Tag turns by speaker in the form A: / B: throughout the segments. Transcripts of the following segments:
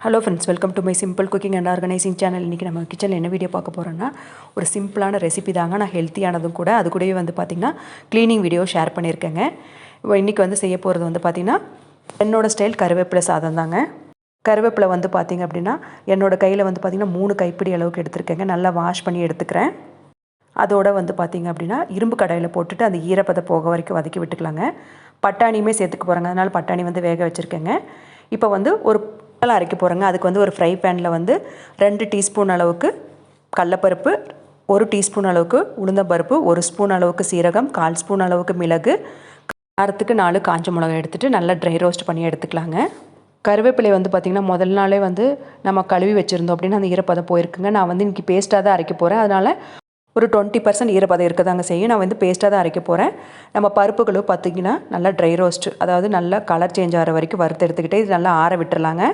A: Hello friends welcome to my simple cooking and organising channel இன்றைக்கி நம்ம கிச்சனில் என்ன வீடியோ பார்க்க போகிறோன்னா ஒரு சிம்பிளான ரெசிபி தாங்க. நான் ஹெல்த்தியானதும் கூட அது கூடவே வந்து பார்த்திங்கன்னா க்ளீனிங் வீடியோ ஷேர் பண்ணியிருக்கேங்க. இப்போ இன்றைக்கி வந்து செய்ய போகிறது வந்து பார்த்திங்கன்னா என்னோடய ஸ்டைல் கருவேப்பிலை சாதம் தாங்க. கருவேப்பிலை வந்து பார்த்திங்க அப்படின்னா என்னோடய கையில் வந்து பார்த்திங்கன்னா மூணு கைப்பிடி அளவுக்கு எடுத்திருக்கேங்க. நல்லா வாஷ் பண்ணி எடுத்துக்கிறேன். அதோடு வந்து பார்த்திங்க அப்படின்னா இரும்பு கடாயில் போட்டுட்டு அந்த ஈரப்பதை போக வரைக்கும் வதக்கி விட்டுக்கலாங்க. பட்டாணியுமே சேர்த்துக்க போகிறாங்க அதனால் பட்டாணி வந்து வேக வச்சுருக்கேங்க. இப்போ வந்து ஒரு மசாலா அரைக்க போகிறேங்க அதுக்கு வந்து ஒரு ஃப்ரை பேனில் வந்து ரெண்டு டீஸ்பூன் அளவுக்கு கடலப்பருப்பு ஒரு டீஸ்பூன் அளவுக்கு உளுந்தம்பருப்பு ஒரு ஸ்பூன் அளவுக்கு சீரகம் கால் ஸ்பூன் அளவுக்கு மிளகு காரத்துக்கு நாலு காஞ்ச மிளகாய் எடுத்துகிட்டு நல்லா ட்ரை ரோஸ்ட் பண்ணி எடுத்துக்கலாங்க. கருவேப்பிலை வந்து பார்த்திங்கன்னா முதல் நாளே வந்து நம்ம கழுவி வச்சுருந்தோம் அப்படின்னு அந்த ஈரப்பதம் போயிருக்குங்க. நான் வந்து இன்றைக்கி பேஸ்ட்டாக தான் அரைக்க போகிறேன் அதனால் ஒரு டுவெண்ட்டி பர்சன்ட் ஈரப்பதம் இருக்க தாங்க செய்யும். நான் வந்து பேஸ்ட்டாக தான் அரைக்க போகிறேன் நம்ம பருப்புகளும் பார்த்திங்கன்னா நல்லா ட்ரை ரோஸ்ட் அதாவது நல்லா கலர் சேஞ்ச் ஆகிற வரைக்கும் வறுத்து எடுத்துக்கிட்டு இது நல்லா ஆற விட்டுறலாங்க.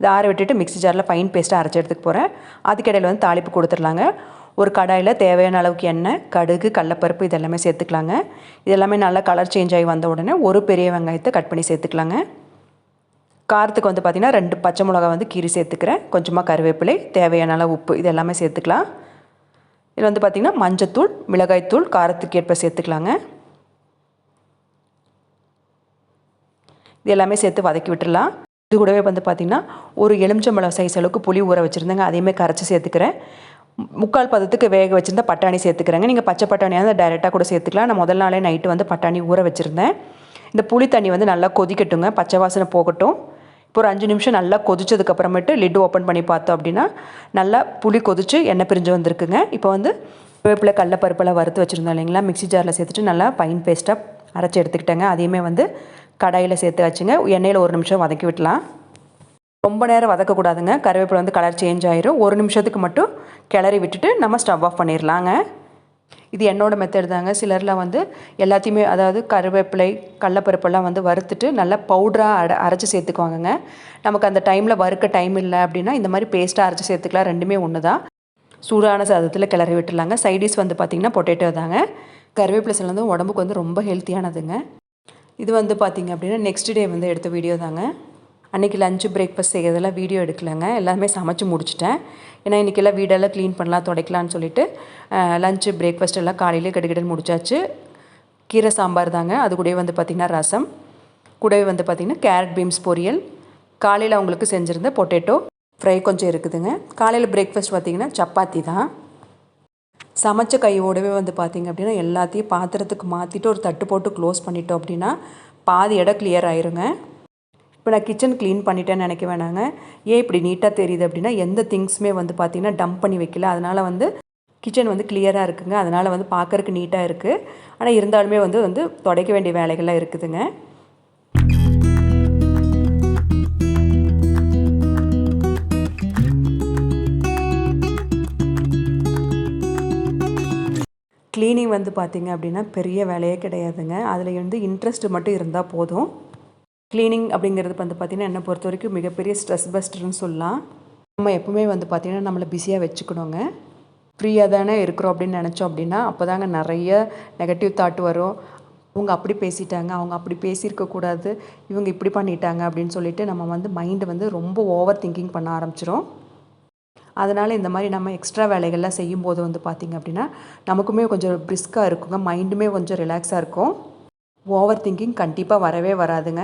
A: இது ஆற விட்டுட்டு மிக்ஸி ஜாரில் ஃபைன் பேஸ்ட்டாக அரைச்சி எடுத்துக்க போகிறேன் அதுக்கிடையில் வந்து தாளிப்பு கொடுத்துடலாங்க. ஒரு கடாயில் தேவையான அளவுக்கு எண்ணெய் கடுகு கடலப்பருப்பு இதெல்லாமே சேர்த்துக்கலாங்க. இதெல்லாமே நல்லா கலர் சேஞ்ச் ஆகி வந்த உடனே ஒரு பெரிய வெங்காயத்தை கட் பண்ணி சேர்த்துக்கலாங்க. காரத்துக்கு வந்து பார்த்திங்கன்னா ரெண்டு பச்சை மிளகா வந்து கீரி சேர்த்துக்கிறேன். கொஞ்சமாக கருவேப்பிலை தேவையான அளவு உப்பு இது எல்லாமே சேர்த்துக்கலாம். இதில் வந்து பார்த்திங்கன்னா மஞ்சத்தூள் மிளகாய்த்தூள் காரத்துக்கு ஏற்ப சேர்த்துக்கலாங்க. இது எல்லாமே சேர்த்து வதக்கி விட்டுடலாம் இது கூடவே வந்து பார்த்திங்கன்னா ஒரு எலுமிச்சம்பழம் சைஸ் அளவுக்கு புளி ஊற வச்சுருந்தேங்க. அதையுமே கரைச்சி சேர்த்துக்கிறேன். முக்கால் பதத்துக்கு வேக வச்சுருந்தா பட்டாணி சேர்த்துக்கிறேங்க. நீங்கள் பச்சை பட்டாணியாக இருந்தால் டைரெக்டாக கூட சேர்த்துக்கலாம். நான் முதல் நாளே நைட்டு வந்து பட்டாணி ஊற வச்சுருந்தேன். இந்த புளி தண்ணி வந்து நல்லா கொதிக்கட்டுங்க. பச்சை வாசனை போகட்டும். இப்போ ஒரு அஞ்சு நிமிஷம் நல்லா கொதிச்சதுக்கப்புறமேட்டு லிட்டு ஓப்பன் பண்ணி பார்த்தோம் அப்படின்னா நல்லா புளி கொதிச்சு எண்ணெய் பிரிஞ்சு வந்திருக்குங்க. இப்போ வந்து வேப்பில் கடல பருப்பெல்லாம் வறுத்து வச்சுருந்தோம் இல்லைங்களா? மிக்ஸி ஜாரில் சேர்த்துட்டு நல்லா பைன் பேஸ்ட்டாக அரைச்சி எடுத்துக்கிட்டேங்க. அதையுமே வந்து கடாயில் சேர்த்து வச்சுங்க எண்ணெயில் ஒரு நிமிஷம் வதக்கி விடலாம். ரொம்ப நேரம் வதக்கக்கூடாதுங்க. கருவேப்பிலை வந்து கலர் சேஞ்ச் ஆயிரும். ஒரு நிமிஷத்துக்கு மட்டும் கிளறி விட்டுட்டு நம்ம ஸ்டவ் ஆஃப் பண்ணிடலாங்க இது என்னோடய மெத்தட் தாங்க. சிலர்லாம் வந்து எல்லாத்தையுமே அதாவது கருவேப்பிலை கடலப்பருப்பெல்லாம் வந்து வறுத்துட்டு நல்லா பவுடராக அட அரைச்சி சேர்த்துக்குவாங்கங்க. நமக்கு அந்த டைமில் வறுக்க டைம் இல்லை அப்படின்னா இந்த மாதிரி பேஸ்ட்டாக அரைச்சி சேர்த்துக்கலாம். ரெண்டுமே ஒன்று தான் சூடான சாதத்தில் கிளறி விட்டுலாங்க சைடிஷ் வந்து பார்த்திங்கன்னா பொட்டேட்டோ தாங்க. கருவேப்பிலை சில வந்து உடம்புக்கு வந்து ரொம்ப ஹெல்த்தியானதுங்க இது வந்து பார்த்திங்க அப்படின்னா நெக்ஸ்ட் டே வந்து எடுத்த வீடியோ தாங்க. அன்றைக்கி லஞ்சு பிரேக்ஃபாஸ்ட் செய்கிறதெல்லாம் வீடியோ எடுக்கலைங்க. எல்லாமே சமைச்சு முடிச்சிட்டேன். ஏன்னா இன்றைக்கெல்லாம் வீடெல்லாம் க்ளீன் பண்ணலாம் துடைக்கலான்னு சொல்லிட்டு லஞ்சு பிரேக்ஃபாஸ்ட் எல்லாம் காலையிலே கடுக்கடன் முடிச்சாச்சு. கீரை சாம்பார் தாங்க. அது கூடவே வந்து பார்த்திங்கன்னா ரசம். கூடவே வந்து பார்த்திங்கன்னா கேரட் பீன்ஸ் பொரியல். காலையில் அவங்களுக்கு செஞ்சுருந்த பொட்டேட்டோ ஃப்ரை கொஞ்சம் இருக்குதுங்க. காலையில் பிரேக்ஃபாஸ்ட் பார்த்திங்கன்னா சப்பாத்தி தான். சமைச்ச கையோடவே வந்து பார்த்திங்க அப்படின்னா எல்லாத்தையும் பாத்திரத்துக்கு மாற்றிட்டு ஒரு தட்டு போட்டு க்ளோஸ் பண்ணிட்டோம் அப்படின்னா பாதி இடம் கிளியர் ஆயிருங்க. இப்போ நான் கிச்சன் க்ளீன் பண்ணிட்டேன்னு நினைக்க வேணாங்க. ஏன் இப்படி நீட்டாக தெரியுது அப்படின்னா எந்த திங்ஸுமே வந்து பார்த்திங்கன்னா டம்ப் பண்ணி வைக்கல. அதனால் வந்து கிச்சன் வந்து கிளியராக இருக்குங்க. அதனால் வந்து பார்க்குறக்கு நீட்டாக இருக்குது ஆனால் இருந்தாலுமே வந்து வந்து துடைக்க வேண்டிய வேலைகள்லாம் இருக்குதுங்க. க்ளீனிங் வந்து பார்த்திங்க அப்படின்னா பெரிய வேலையே கிடையாதுங்க. அதில் வந்து இன்ட்ரெஸ்ட் மட்டும் இருந்தால் போதும். க்ளீனிங் அப்படிங்கிறது வந்து பார்த்திங்கன்னா என்னை பொறுத்த வரைக்கும் மிகப்பெரிய ஸ்ட்ரெஸ் பஸ்டர்னு சொல்லலாம். நம்ம எப்பவுமே வந்து பார்த்திங்கன்னா நம்மளை பிஸியாக வச்சுக்கணுங்க. ஃப்ரீயாக தானே இருக்கிறோம் அப்படின்னு நினச்சோம் அப்படின்னா அப்போ தாங்க நிறைய நெகட்டிவ் தாட் வரும். அவங்க அப்படி பேசிட்டாங்க அவங்க அப்படி பேசியிருக்கக்கூடாது இவங்க இப்படி பண்ணிட்டாங்க அப்படின்னு சொல்லிட்டு நம்ம வந்து மைண்டு வந்து ரொம்ப ஓவர் திங்கிங் பண்ண ஆரம்பிச்சிரும். அதனால் இந்த மாதிரி நம்ம எக்ஸ்ட்ரா வேலைகள்லாம் செய்யும்போது வந்து பார்த்திங்க அப்படின்னா நமக்குமே கொஞ்சம் பிரிஸ்காக இருக்குங்க. மைண்டுமே கொஞ்சம் ரிலாக்ஸாக இருக்கும். ஓவர் திங்கிங் கண்டிப்பாக வரவே வராதுங்க.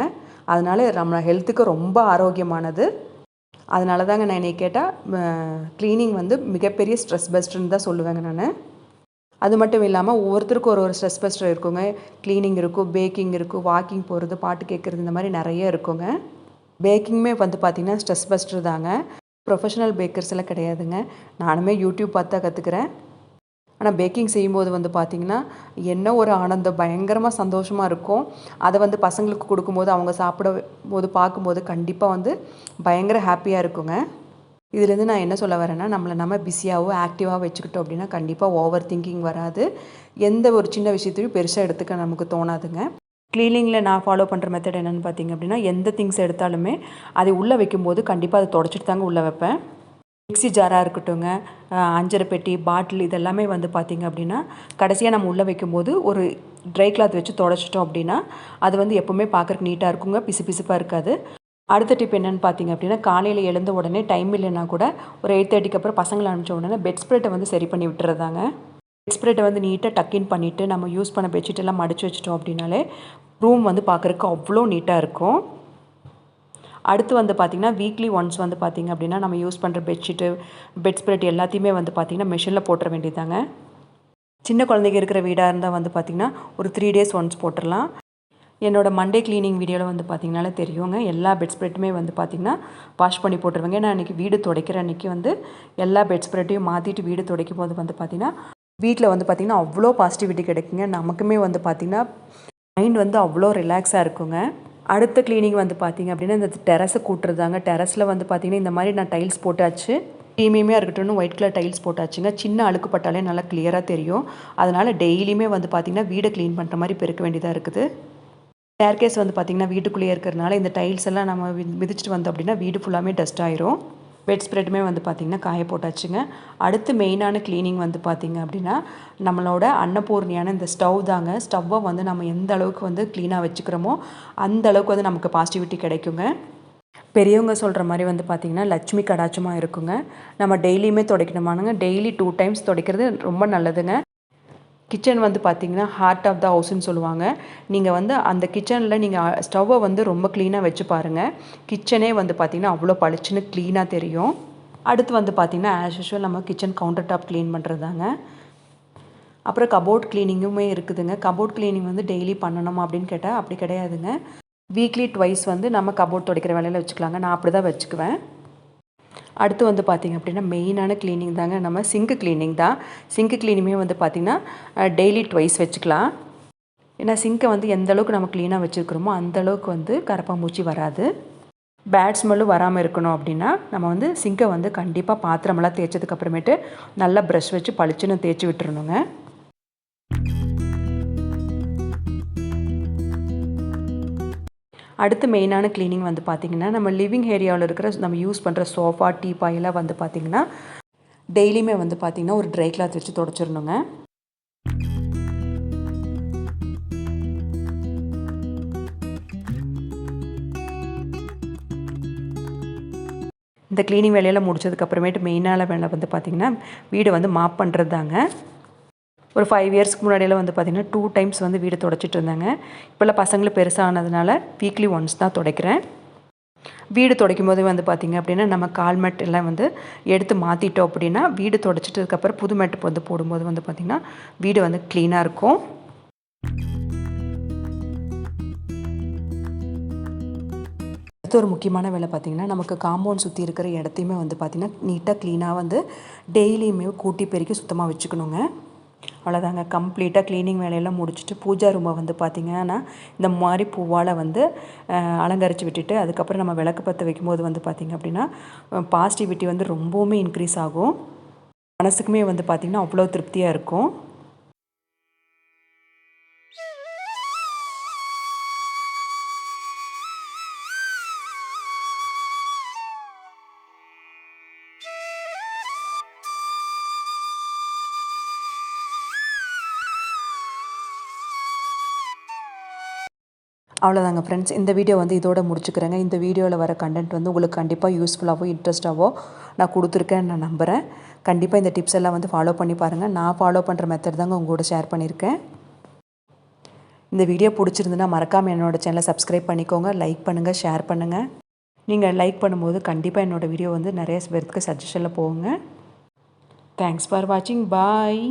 A: அதனால் நம்ம ஹெல்த்துக்கு ரொம்ப ஆரோக்கியமானது. அதனால தாங்க நான் என்னை கேட்டால் க்ளீனிங் வந்து மிகப்பெரிய ஸ்ட்ரெஸ் பெஸ்ட்டுன்னு தான் சொல்லுவேங்க நான். அது மட்டும் இல்லாமல் ஒவ்வொருத்தருக்கும் ஒரு ஒரு ஸ்ட்ரெஸ் பெஸ்டர் இருக்குங்க. க்ளீனிங் இருக்கும் பேக்கிங் இருக்கும் வாக்கிங் போகிறது பாட்டு கேட்குறது இந்த மாதிரி நிறைய இருக்குங்க. பேக்கிங்குமே வந்து பார்த்திங்கன்னா ஸ்ட்ரெஸ் பெஸ்ட்டு தாங்க. ப்ரொஃபஷனல் பேக்கர்ஸ் எல்லாம் கிடையாதுங்க. நானுமே யூடியூப் பார்த்து தான் கற்றுக்குறேன் ஆனால் பேக்கிங் செய்யும்போது வந்து பார்த்திங்கன்னா என்ன ஒரு ஆனந்தம் பயங்கரமாக சந்தோஷமாக இருக்கும். அதை வந்து பசங்களுக்கு கொடுக்கும்போது அவங்க சாப்பிட போது பார்க்கும்போது கண்டிப்பாக வந்து பயங்கர ஹாப்பியாக இருக்குங்க. இதுலேருந்து நான் என்ன சொல்ல வரேன்னா நம்மளை நம்ம பிஸியாகவோ ஆக்டிவாக வச்சுக்கிட்டோம் அப்படின்னா கண்டிப்பாக ஓவர் திங்கிங் வராது. எந்த ஒரு சின்ன விஷயத்தையும் பெருசாக எடுத்துக்க நமக்கு தோணாதுங்க. க்ளீனிங்கில் நான் ஃபாலோ பண்ணுற மெத்தட் என்னென்னு பார்த்தீங்க அப்படின்னா எந்த திங்ஸ் எடுத்தாலுமே அதை உள்ளே வைக்கும்போது கண்டிப்பாக அதை தொடச்சிட்டு தாங்க உள்ளே வைப்பேன். மிக்ஸி ஜாராக இருக்கட்டுங்க அஞ்சரை பெட்டி பாட்டில் இதெல்லாமே வந்து பார்த்திங்க அப்படின்னா கடைசியாக நம்ம உள்ளே வைக்கும்போது ஒரு ட்ரை கிளாத் வச்சு தொடச்சிட்டோம் அப்படின்னா அது வந்து எப்போவுமே பார்க்குறக்கு நீட்டாக இருக்குங்க. பிசு பிசுப்பாக இருக்காது. அடுத்த டிப் என்னென்னு பார்த்தீங்க அப்படின்னா காலையில் எழுந்த உடனே டைம் இல்லைன்னா கூட ஒரு எயிட் தேர்ட்டிக்கு அப்புறம் பசங்களை அனுப்பிச்ச உடனே பெட் ஸ்ப்ரெட்டை வந்து சரி பண்ணி விட்டுறதாங்க. பெட் ஸ்ப்ரெட்டை வந்து நீட்டாக டக்கின் பண்ணிவிட்டு நம்ம யூஸ் பண்ண பெட்ஷீட் எல்லாம் மடித்து வச்சிட்டோம் அப்படின்னாலே ரூம் வந்து பார்க்குறக்கு அவ்வளோ நீட்டாக இருக்கும். அடுத்து வந்து பார்த்திங்கன்னா வீக்லி ஒன்ஸ் வந்து பார்த்திங்க அப்படின்னா நம்ம யூஸ் பண்ணுற பெட்ஷீட்டு பெட் ஸ்ப்ரெட் எல்லாத்தையுமே வந்து பார்த்திங்கன்னா மிஷினில் போட்டுற வேண்டியதாங்க சின்ன குழந்தைங்க இருக்கிற வீடாக இருந்தால் வந்து பார்த்திங்கன்னா ஒரு த்ரீ டேஸ் ஒன்ஸ் போட்டுடலாம் என்னோடய மண்டே க்ளீனிங் வீடியோவில் வந்து பார்த்திங்கனாலே தெரியுங்க. எல்லா பெட் ஸ்ப்ரெட்டுமே வந்து பார்த்திங்கன்னா வாஷ் பண்ணி போட்டுருவேங்க. ஏன்னா அன்றைக்கி வீடு துடைக்கிற அன்றைக்கி வந்து எல்லா பெட் ஸ்ப்ரெட்டையும் மாற்றிட்டு வீடு துடைக்கும் போது வந்து பார்த்திங்கன்னா வீட்டில் வந்து பார்த்திங்கன்னா அவ்வளோ பாசிட்டிவிட்டி கிடைக்குங்க. நமக்குமே வந்து பார்த்திங்கன்னா மைண்ட் வந்து அவ்வளோ ரிலாக்ஸாக இருக்குங்க. அடுத்த க்ளீனிங் வந்து பார்த்திங்க அப்படின்னா இந்த டெரஸை கூட்டுறதாங்க. டெரஸில் வந்து பார்த்திங்கன்னா இந்த மாதிரி நான் டைல்ஸ் போட்டாச்சு. டீமையுமே இருக்கட்டும்னு ஒயிட் கலர் டைல்ஸ் போட்டாச்சுங்க. சின்ன அழுக்கு பட்டாலே நல்லா கிளியராக தெரியும். அதனால் டெய்லியுமே வந்து பார்த்திங்கன்னா வீடை க்ளீன் பண்ணுற மாதிரி பெருக்க வேண்டியதாக இருக்குது. ஸ்டேர்கேஸ் வந்து பார்த்திங்கன்னா வீட்டுக்குள்ளேயே இருக்கிறதுனால இந்த டைல்ஸ் எல்லாம் நம்ம வி- மிதிச்சிட்டு வந்தோம் அப்படின்னா வீடு ஃபுல்லாமே டஸ்ட் ஆயிரும். பெட் ஸ்ப்ரெட்டுமே வந்து பார்த்திங்கன்னா காய போட்டாச்சுங்க. அடுத்து மெயினான க்ளீனிங் வந்து பார்த்திங்க அப்படின்னா நம்மளோட அன்னபூர்ணியான இந்த ஸ்டவ் தாங்க. ஸ்டவ்வை வந்து நம்ம எந்த அளவுக்கு வந்து க்ளீனாக வச்சுக்கிறோமோ அந்த அளவுக்கு வந்து நமக்கு பாசிட்டிவிட்டி கிடைக்குங்க. பெரியவங்க சொல்கிற மாதிரி வந்து பார்த்திங்கன்னா லட்சுமி கடாச்சமாக இருக்குங்க. நம்ம டெய்லியுமே துடைக்கணுமானுங்க. டெய்லி டூ டைம்ஸ் துடைக்கிறது ரொம்ப நல்லதுங்க. கிச்சன் வந்து பார்த்தீங்கன்னா ஹார்ட் ஆஃப் த ஹவுஸ்ன்னு சொல்லுவாங்க. நீங்கள் வந்து அந்த கிச்சனில் நீங்கள் ஸ்டவ்வை வந்து ரொம்ப க்ளீனாக வச்சு பாருங்கள் கிச்சனே வந்து பார்த்திங்கன்னா அவ்வளோ பளிச்சுன்னு க்ளீனாக தெரியும். அடுத்து வந்து பார்த்திங்கன்னா ஆஸ் யூஷுவல் நம்ம கிச்சன் கவுண்டர் டாப் க்ளீன் பண்ணுறதாங்க அப்புறம் கபோர்ட் க்ளீனிங்குமே இருக்குதுங்க. கபோர்ட் க்ளீனிங் வந்து டெய்லி பண்ணணுமா அப்படின்னு கேட்டால் அப்படி கிடையாதுங்க. வீக்லி ட்வைஸ் வந்து நம்ம கபோர்ட் துடைக்கிற வேலையில் வச்சுக்கலாங்க. நான் அப்படி தான் வச்சுக்குவேன். அடுத்து வந்து பார்த்திங்க அப்படின்னா மெயினான க்ளீனிங் தாங்க. நம்ம சிங்க் க்ளீனிங் தான். சிங்க் க்ளீனிங்கே வந்து பார்த்திங்கன்னா டெய்லி ட்வைஸ் வச்சுக்கலாம். ஏன்னா சிங்கை வந்து எந்த அளவுக்கு நம்ம க்ளீனாக வச்சுருக்கிறோமோ அந்த அளவுக்கு வந்து கரப்பாம்பூச்சி வராது. பேட் ஸ்மெல்லும் வராமல் இருக்கணும் அப்படின்னா நம்ம வந்து சிங்கை வந்து கண்டிப்பாக பாத்திரமெல்லாம் தேய்ச்சதுக்கப்புறமேட்டு நல்லா ப்ரஷ் வச்சு பளிச்சுன்னு தேய்ச்சி விட்டுறணுங்க. அடுத்து மெயினான க்ளீனிங் வந்து பார்த்திங்கன்னா நம்ம லிவிங் ஏரியாவில் இருக்கிற நம்ம யூஸ் பண்ணுற சோஃபா டீப்பாயெல்லாம் வந்து பார்த்திங்கன்னா டெய்லியுமே வந்து பார்த்திங்கன்னா ஒரு ட்ரை கிளாத் வச்சு தொடச்சிடணுங்க. இந்த க்ளீனிங் வேலையெல்லாம் முடிச்சதுக்கப்புறமேட்டு மெயினான வேலை வந்து பார்த்திங்கன்னா வீடு வந்து மாப் பண்ணுறது தாங்க ஒரு ஃபைவ் இயர்ஸ்க்கு முன்னாடியெல்லாம் வந்து பார்த்திங்கன்னா டூ டைம்ஸ் வந்து வீடு தொடச்சிட்டு இருந்தாங்க. இப்போல்லாம் பசங்களும் பெருசானதுனால வீக்லி ஒன்ஸ் தான் துடைக்கிறேன். வீடு துடைக்கும் போது வந்து பார்த்திங்க அப்படின்னா நம்ம கால் மெட் எல்லாம் வந்து எடுத்து மாற்றிட்டோம் அப்படின்னா வீடு துடைச்சிட்டதுக்கப்புறம் புது மெட்டு வந்து போடும்போது வந்து பார்த்திங்கன்னா வீடு வந்து க்ளீனாக இருக்கும். அடுத்து ஒரு முக்கியமான வேலை பார்த்திங்கன்னா நமக்கு காம்பவுண்ட் சுற்றி இருக்கிற இடத்தையுமே வந்து பார்த்திங்கன்னா நீட்டாக க்ளீனாக வந்து டெய்லியுமே கூட்டி பெருக்கி சுத்தமாக வச்சுக்கணுங்க. அவ்வளோதாங்க கம்ப்ளீட்டாக க்ளீனிங் வேலையெல்லாம் முடிச்சுட்டு பூஜா ரூமை வந்து பார்த்திங்கன்னா இந்த மாதிரி பூவால் வந்து அலங்கரித்து விட்டுட்டு அதுக்கப்புறம் நம்ம விளக்கு பற்ற வைக்கும்போது வந்து பார்த்திங்க அப்படின்னா பாசிட்டிவிட்டி வந்து ரொம்பவுமே இன்க்ரீஸ் ஆகும். மனசுக்குமே வந்து பார்த்திங்கன்னா அவ்வளோ திருப்தியாக இருக்கும். அவ்வளோதாங்க ஃப்ரெண்ட்ஸ் இந்த வீடியோ வந்து இதோட முடிச்சுக்கிறேங்க. இந்த வீடியோவில் வர கண்டென்ட் வந்து உங்களுக்கு கண்டிப்பாக யூஸ்ஃபுல்லாகவோ இன்ட்ரெஸ்ட்டாகவோ நான் கொடுத்துருக்கேன்னு நான் நம்புகிறேன் கண்டிப்பாக இந்த டிப்ஸ் எல்லாம் வந்து ஃபாலோ பண்ணி பாருங்கள் நான் ஃபாலோ பண்ணுற மெத்தட் தாங்க உங்களோட ஷேர் பண்ணியிருக்கேன். இந்த வீடியோ பிடிச்சிருந்துன்னா மறக்காமல் என்னோட சேனலை சப்ஸ்கிரைப் பண்ணிக்கோங்க. லைக் பண்ணுங்கள் ஷேர் பண்ணுங்கள் நீங்கள் லைக் பண்ணும்போது கண்டிப்பாக என்னோடய வீடியோ வந்து நிறைய பேருக்கு சஜஷனில் போகுங்க. தேங்க்ஸ் ஃபார் வாட்சிங் பாய்